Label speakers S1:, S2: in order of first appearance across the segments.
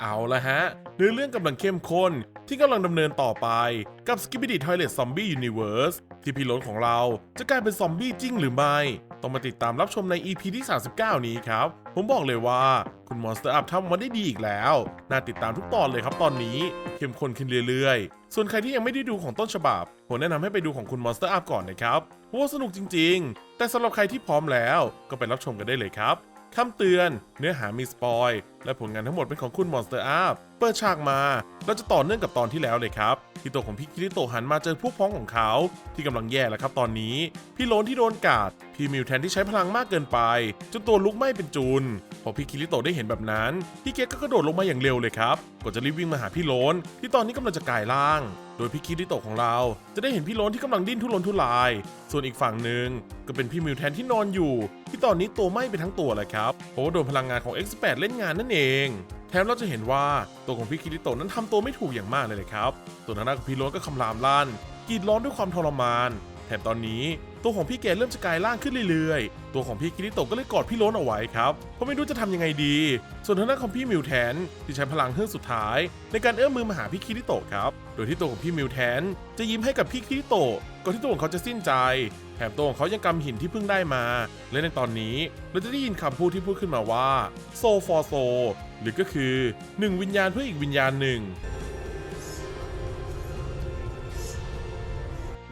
S1: เอาละฮะเนื้อเรื่องกำลังเข้มข้นที่กำลังดำเนินต่อไปกับ Skibidi Toilet Zombie Universe ที่พี่ล้นของเราจะกลายเป็นซอมบี้จริงหรือไม่ ต้องมาติดตามรับชมใน EP ที่ 39 นี้ครับ ผมบอกเลยว่าคุณ Monster Up ทำมาได้ดีอีกแล้ว น่าติดตามทุกตอนเลยครับตอนนี้ เข้มข้นขึ้นเรื่อยๆ ส่วนใครที่ยังไม่ได้ดูของต้นฉบับ ผมแนะนำให้ไปดูของคุณ Monster Up ก่อนนะครับเพราะว่าสนุกจริง ๆ แต่สำหรับใครที่พร้อมแล้วก็ไปรับชมกันได้เลยครับคำเตือน เนื้อหามีสปอย และผลงานทั้งหมดเป็นของคุณ Monster Up เปิดฉากมา เราจะต่อเนื่องกับตอนที่แล้วเลยครับ ที่ตัวของพี่คิริโตหันมาเจอพวกพ้องของเขา ที่กำลังแย่แล้วครับตอนนี้ พี่โลนที่โดนกาด พี่มิวแทนที่ใช้พลังมากเกินไป จนตัวลุกไหม้เป็นจุนพอพี่คิริโตได้เห็นแบบนั้น พี่เกตก็กระโดดลงมาอย่างเร็วเลยครับก่อนจะรีบวิ่งมาหาพี่โลนที่ตอนนี้กำลังจะกลายร่าง โดยพี่คิริโตของเรา จะได้เห็นพี่โลนที่กำลังดิ้นทุรนทุราย ส่วนอีกฝั่งหนึ่งก็เป็นพี่มิวแทนที่นอนอยู่ ที่ตอนนี้ตัวไหม้ไปทั้งตัวเลยครับเพราะว่าโดนพลังงานของ X8 เล่นงานนั่นเองแถมเราจะเห็นว่าตัวของพี่คิริโตะนั้นทำตัวไม่ถูกอย่างมากเลยเลยครับ ตัวนั้นของพี่โลนก็คำรามลั่นกรีดร้องด้วยความทรมาน แถมตอนนี้ตัวของพี่แกเริ่มจะกลายร่างขึ้นเรื่อยๆ ตัวของพี่คิริโตก็เลยกอดพี่โลนเอาไว้ครับ เพราะไม่รู้จะทำยังไงดี ส่วนทางด้านของพี่มิวแทนที่ใช้พลังเฮือกสุดท้าย ในการเอื้อมมือมาหาพี่คิริโตครับ โดยที่ตัวของพี่มิวแทนจะยิ้มให้กับพี่คิริโตก่อนที่ตัวของเขาจะสิ้นใจ แถมตัวของเขายังกำหินที่เพิ่งได้มา และในตอนนี้เราจะได้ยินคำพูดที่พูดขึ้นมาว่า so for so หรือก็คือหนึ่งวิญญาณเพื่ออีกวิญญาณหนึ่ง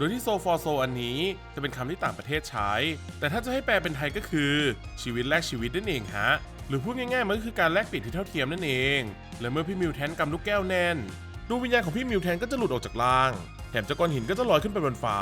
S1: ยที่โซฟอร์โซอันนี้จะเป็นคำที่ต่างประเทศใช้ แต่ถ้าจะให้แปลเป็นไทยก็คือ ชีวิตแลกชีวิตนั่นเองฮะ หรือพูดง่ายๆมันก็คือการแลกเปลี่ยนที่เท่าเทียมนั่นเอง และเมื่อพี่มิวแทนกำลูกแก้วแน่นดวงวิญญาณของพี่มิวแทนก็จะหลุดออกจากร่าง ถมเจ้าก้อนหินก็จะลอยขึ้นไปบนฟ้า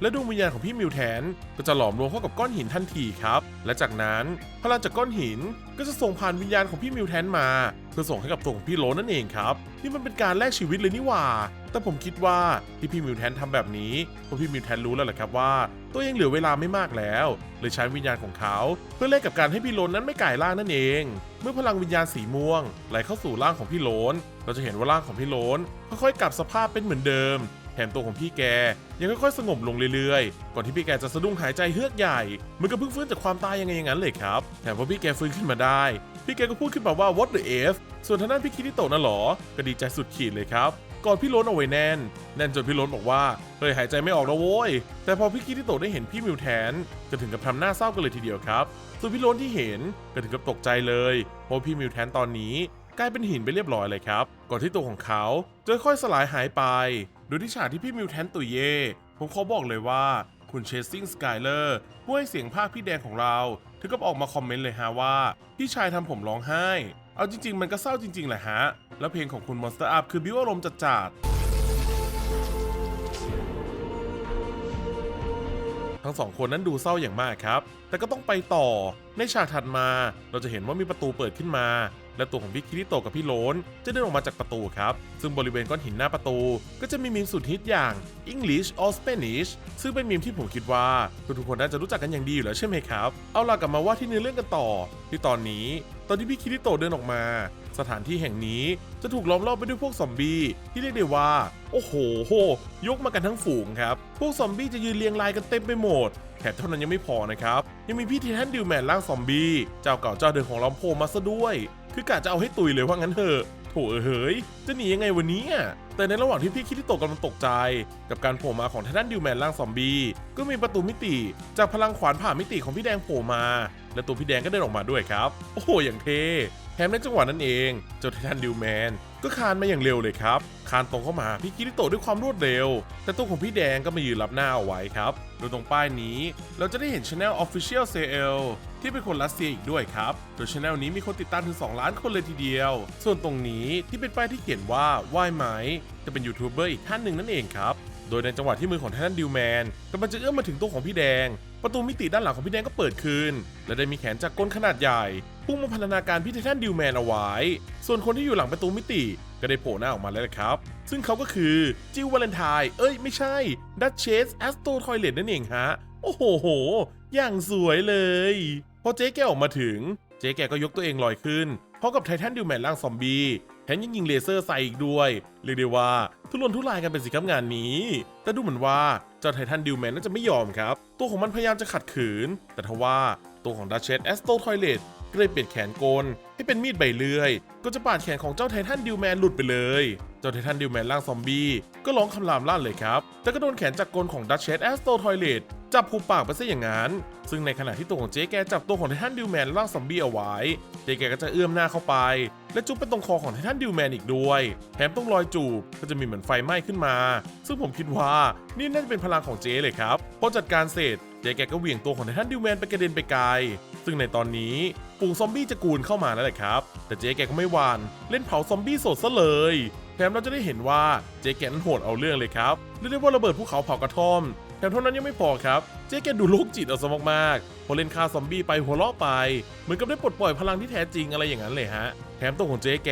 S1: และดวงวิญญาณของพี่มิวแทนก็จะหลอมรวมเข้ากับก้อนหินทันทีครับ และจากนั้นพลังจากก้อนหินก็จะส่งผ่านวิญญาณของพี่มิวแทนมา เพื่อส่งให้กับตัวของพี่โลนั่นเองครับนี่มันเป็นการแลกชีวิตเลยนี่หว่า แต่ผมคิดว่าที่พี่มิวแทนทำแบบนี้เพราะพี่มิวแทนรู้แล้วแหละครับว่า ตัวเองเหลือเวลาไม่มากแล้วเลยใช้วิญญาณของเขาเพื่อแลกกับการให้พี่โลนนั้นไม่กลายร่างนั่นเอง เมื่อพลังวิญญาณสีม่วงไหลเข้าสู่ร่างของพี่โลนเราจะเห็นว่าร่างของพี่โลนค่อยๆกลับสภาพเป็นเหมือนเดิม แถมตัวของพี่แกยังค่อยๆสงบลงเรื่อยๆ ก่อนที่พี่แกจะสะดุ้งหายใจเฮือกใหญ่เหมือนกับเพิ่งฟื้นจากความตายยังไงอย่างนั้นเลยครับ แถมพอพี่แกฟื้นขึ้นมาได้ พี่แกก็พูดขึ้นมาว่า what the f ส่วนทางด้านพี่คิริโตะน่ะหรอ ก็ดีใจสุดขีดเลยครับกอดพี่ล้นเอาไว้แน่น แน่นจนพี่ล้นบอกว่าเฮ้ยหายใจไม่ออกแล้วโว้ย แต่พอพี่คิริโตะได้เห็นพี่มิวแทนก็ถึงกับทำหน้าเศร้ากันเลยทีเดียวครับ ส่วนพี่ล้นที่เห็นก็ถึงกับตกใจเลยเพราะพี่มิวแทนตอนนี้กลายเป็นหินไปเรียบร้อยเลยครับ ก่อนที่ตัวของเขาจะค่อยสลายหายไป โดยที่ฉากที่พี่มิวแทนตุยเย่ผมขอบอกเลยว่าคุณเชสซิงสกายเลอร์ผู้ให้เสียงภาคพี่แดงของเราถึงกับออกมาคอมเมนต์เลยฮะว่า พี่ชายทำผมร้องไห้ เอาจริง ๆ มันก็เศร้าจริง ๆ แหละฮะ แล้วเพลงของคุณ Monster Up คือบิวอารมณ์จัดๆทั้งสองคนนั้นดูเศร้าอย่างมากครับ แต่ก็ต้องไปต่อในฉากถัดมาเราจะเห็นว่ามีประตูเปิดขึ้นมา และตัวของพี่คิริโตกับพี่โลนจะเดินออกมาจากประตูครับ ซึ่งบริเวณก้อนหินหน้าประตู ก็จะมีมีมสุดฮิตอย่าง English or Spanish ซึ่งเป็นมีมที่ผมคิดว่า ทุกคนน่าจะรู้จักกันอย่างดีอยู่แล้วใช่ไหมครับ เอาล่ะกลับมาว่าที่เนื้อเรื่องกันต่อ ที่ตอนนี้ ตอนที่พี่คิริโตเดินออกมา สถานที่แห่งนี้จะถูกล้อมรอบไปด้วยพวกซอมบี้ที่เรียกได้ว่า โอ้โหโห ยกมากันทั้งฝูงครับ พวกซอมบี้จะยืนเรียงรายกันเต็มไปหมดแถมเท่านั้นยังไม่พอนะครับ ยังมีพี่ทีแทนดิวแมนร่างซอมบี้เจ้าเก่าเจ้าเดิมของเราโผล่มาซะด้วย คือกะจะเอาให้ตุยเลยว่างั้นเถอะโถเอ้ยจะหนียังไงวันนี้อะแต่ในระหว่างที่พี่คิดที่ตกกำลังตกใจ กับการโผล่มาของทางด้านดิวแมนร่างซอมบี้ก็มีประตูมิติ จากพลังขวานผ่ามิติของพี่แดงโผล่มา และตัวพี่แดงก็เดินออกมาด้วยครับ โอ้โหอย่างเท่ แถมในจังหวะนั้นเองเจ้าไททันดิวแมนก็คานมาอย่างเร็วเลยครับ คานตรงเข้ามาพี่คิริโตด้วยความรวดเร็ว แต่ตัวของพี่แดงก็มายืนรับหน้าเอาไว้ครับ โดยตรงป้ายนี้เราจะได้เห็น Channel Official CL ที่เป็นคนรัสเซียอีกด้วยครับ โดย Channel นี้มีคนติดตามถึง 2 ล้านคนเลยทีเดียว ส่วนตรงนี้ที่เป็นป้ายที่เขียนว่าว่ายไหม จะเป็นยูทูบเบอร์อีกท่านหนึ่งนั่นเองครับ โดยในจังหวะที่มือของท่านดิวแมนกำลังจะเอื้อมมาถึงตัวของพี่แดง ประตูมิติด้านหลังของพี่แดงก็เปิดขึ้นและได้มีแขนจากกลขนาดใหญ่พุ่งมาพันธนาการพี่ไททันดิวแมนเอาไว้ ส่วนคนที่อยู่หลังประตูมิติก็ได้โผล่หน้าออกมาแล้วนะครับ ซึ่งเขาก็คือจิววาเลนไทน์เอ้ยไม่ใช่ดัชเชสแอสโตทอยเลตนั่นเองฮะ โอ้โหโห อย่างสวยเลย พอเจ๊แกออกมาถึง เจ๊แกก็ยกตัวเองลอยขึ้นพร้อมกับไททันดิวแมนร่างซอมบี้ แถมยังยิงเลเซอร์ใส่อีกด้วย เรียกได้ว่า ทุรนทุรายกันเป็นสิครับงานนี้ แต่ดูเหมือนว่าเจ้าไททันดิวแมนน่าจะไม่ยอมครับ ตัวของมันพยายามจะขัดขืน แต่ทว่าตัวของดัชเชสแอสโตทอยเลตก็เลยเปลี่ยนแขนกลให้เป็นมีดใบเลื่อย ก็จะปาดแขนของเจ้าไททันดิวแมนหลุดไปเลย เจ้าไททันดิวแมนร่างซอมบี้ก็ร้องคำรามลั่นเลยครับ แต่ก็โดนแขนจากกลของดัชเชสแอสโตทอยเลต จับผูกปากไปซะอย่างนั้น ซึ่งในขณะที่ตัวของเจ๊แกจับตัวของไททันดิวแมนร่างซอมบี้เอาไว้ เจ๊แกก็จะเอื้อมหน้าเข้าไป และจุ๊บไปตรงคอของไททันดิวแมนอีกด้วย แถมต้องรอยจูบก็จะมีเหมือนไฟไหม้ขึ้นมา ซึ่งผมคิดว่านี่น่าจะเป็นพลังของเจ๊เลยครับพอจัดการเสร็จเจ๊แกก็เหวี่ยงตัวของไททันดิวแมนไปกระเด็นไปไกล ซึ่งในตอนนี้ฝูงซอมบี้จะกูนเข้ามาแล้วแหละครับ แต่เจ๊แกก็ไม่หวานเล่นเผาซอมบี้สดซะเลยแถมเราจะได้เห็นว่าเจ๊แกนั้นโหดเอาเรื่องเลยครับเรียกได้ว่าระเบิดภูเขาเผากระท่อม แถมเท่านั้นยังไม่พอครับ เจ๊แกดูโรคจิตเอาซะมากๆพอเล่นฆ่าซอมบี้ไปหัวเราะไป เหมือนกับได้ปลดปล่อยพลังที่แท้จริงอะไรอย่างนั้นเลยฮะ แถมตัวของเจ๊แก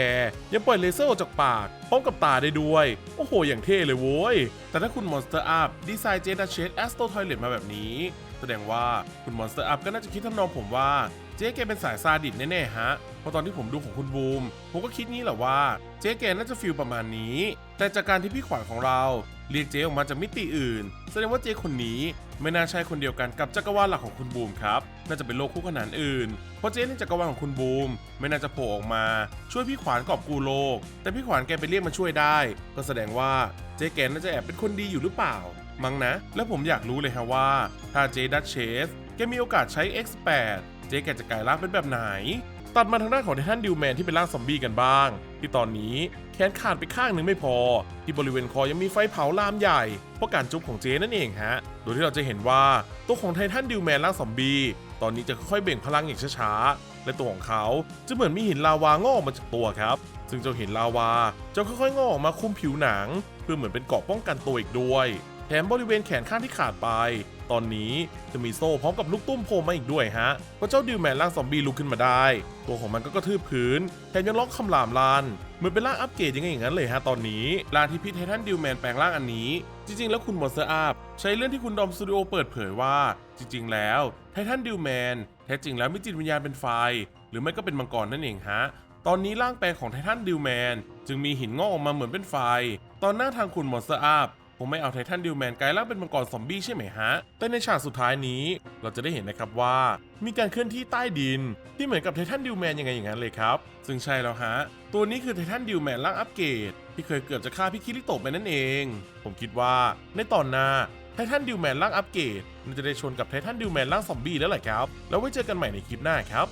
S1: ยังปล่อยเลเซอร์ออกจากปากพร้อมกับตาได้ด้วย โอ้โห อย่างเท่เลยโว้ย แต่ถ้าคุณ Monster Up ดีไซน์เจดัชเชสแอสโตทอยเลตมาแบบนี้ แสดงว่าคุณ Monster Up ก็น่าจะคิดทำนองผมว่าเจ๊แกเป็นสายซาดิสแน่ๆฮะเพราะตอนที่ผมดูของคุณบูม ผมก็คิดงี้แหละว่า เจ๊แกน่าจะฟีลประมาณนี้ แต่จากการที่พี่ขวัญของเรา เรียกเจ๊ออกมาจากมิติอื่น แสดงว่าเจ๊คนนี้ไม่น่าใช่คนเดียวกันกับจักรวาลหลักของคุณบูมครับ น่าจะเป็นโลกคู่ขนานอื่น เพราะเจ๊ในจักรวาลของคุณบูม ไม่น่าจะโผล่ออกมา ช่วยพี่ขวานกอบกูโลก แต่พี่ขวานแกไปเรียกมาช่วยได้ ก็แสดงว่าเจ๊แกน่าจะแอบเป็นคนดีอยู่หรือเปล่า มั้งนะ แล้วผมอยากรู้เลยฮะว่า ถ้าเจ๊ดัชเชสแกมีโอกาสใช้ X8 เจ๊แกจะกลายร่างเป็นแบบไหน ตัดมาทางด้านของไททันดิวแมนที่เป็นร่างซอมบี้กันบ้าง ที่ตอนนี้แขนขาดไปข้างหนึ่งไม่พอ ที่บริเวณคอยังมีไฟเผาลามใหญ่ เพราะการจุ๊บของเจนั่นเองฮะ โดยที่เราจะเห็นว่าตัวของไททันดิวแมนร่างซอมบี้ตอนนี้จะค่อยๆเบ่งพลังอย่างช้าๆและตัวของเขาจะเหมือนมีหินลาวางอกออกมาจากตัวครับซึ่งเจ้าหินลาวาจะค่อยๆงอกออกมาคุมผิวหนัง เพื่อเหมือนเป็นเกราะป้องกันตัวอีกด้วย แถมบริเวณแขนข้างที่ขาดไป ตอนนี้จะมีโซ่พร้อมกับลูกตุ้มโผล่มาอีกด้วยฮะเพราะเจ้าดิวแมนร่างซอมบี้ลุกขึ้นมาได้ ตัวของมันก็กระทืบพื้นแถมยังร้องคำรามลาน เหมือนเป็นร่างอัปเกรดยังไงอย่างนั้นเลยฮะตอนนี้ร่างที่พี่ไททันดิวแมนแปลงร่างอันนี้ จริง ๆ แล้วคุณมอนสเตอร์อัพใช้เรื่องที่คุณดอมสตูดิโอเปิดเผยว่า จริง ๆ แล้วไททันดิวแมนแท้จริงแล้วมีจิตวิญญาณเป็นไฟ หรือไม่ก็เป็นมังกรนั่นเองฮะตอนนี้ร่างแปลงของไททันดิวแมนจึงมีหินงอกออกมาเหมือนเป็นไฟ ตอนหน้าทางคุณมอนสเตอร์อัพ คงไม่เอาไททันดิวแมนกลายร่างเป็นมังกรซอมบี้ใช่ไหมฮะ แต่ในฉากสุดท้ายนี้ เราจะได้เห็นนะครับว่า มีการเคลื่อนที่ใต้ดิน ที่เหมือนกับไททันดิวแมนยังไงอย่างนั้นเลยครับ ซึ่งใช่แล้วฮะ ตัวนี้คือไททันดิวแมนร่างอัปเกรดที่เคยเกือบจะฆ่าพี่คิริโตะไปนั่นเอง ผมคิดว่าในตอนหน้าไททันดิวแมนร่างอัปเกรดมันจะได้ชนกับไททันดิวแมนร่างซอมบี้แล้วแหละครับ แล้วไว้เจอกันใหม่ในคลิปหน้าครับ